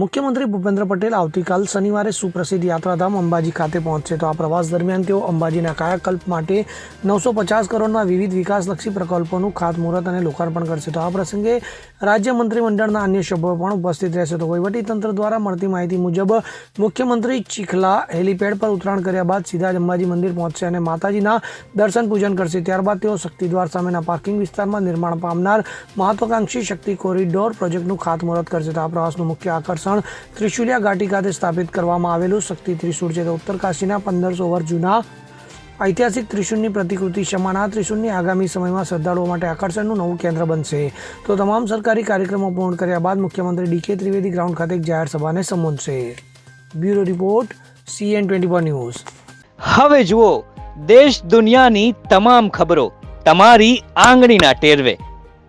મુખ્યમંત્રી ભૂપેન્દ્ર પટેલ આવતીકાલ શનિવારે સુપ્રસિદ્ધ યાત્રાધામ અંબાજી ખાતે પહોંચશે. તો આ પ્રવાસ દરમિયાન તેઓ અંબાજીના કાયાકલ્પ માટે નવસો પચાસ કરોડના વિવિધ વિકાસલક્ષી પ્રકલ્પોનું ખાતમુહૂર્ત અને લોકાર્પણ કરશે. તો આ પ્રસંગે રાજ્ય મંત્રીમંડળના અન્ય સભ્યો પણ ઉપસ્થિત રહેશે. તો વહીવટીતંત્ર દ્વારા મળતી માહિતી મુજબ મુખ્યમંત્રી ચીખલા હેલીપેડ પર ઉતરાણ કર્યા બાદ સીધા જ અંબાજી મંદિર પહોંચશે અને માતાજીના દર્શન પૂજન કરશે. ત્યારબાદ તેઓ શક્તિદ્વાર સામેના પાર્કિંગ વિસ્તારમાં નિર્માણ પામનાર મહત્વાકાંક્ષી શક્તિ કોરિડોર પ્રોજેક્ટનું ખાતમુહૂર્ત કરશે. તો આ પ્રવાસનું મુખ્ય આકર્ષણ ત્રિશુલિયા ઘાટી ખાતે સ્થાપિત કરવામાં આવેલું શક્તિ ત્રિશુળ છે તો ઉત્તરકાશીના પંદરસો વર્ષ જૂના ઐતિહાસિક ત્રિશુળની પ્રતિકૃતિ આ ત્રિશુળની આગામી સમયમાં શ્રદ્ધાળુઓ માટે આકર્ષણનું નવું કેન્દ્ર બનશે. તો તમામ સરકારી કાર્યક્રમો પૂર્ણ કર્યા બાદ મુખ્યમંત્રી ડીકે ત્રિવેદી ગ્રાઉન્ડ ખાતે એક જાહેર સભાને સંબોધશે. Bureau report, CN twenty four news. હવે જુઓ, દેશ દુનિયાની તમામ ખબરો તમારી આંગળીના ટેરવે.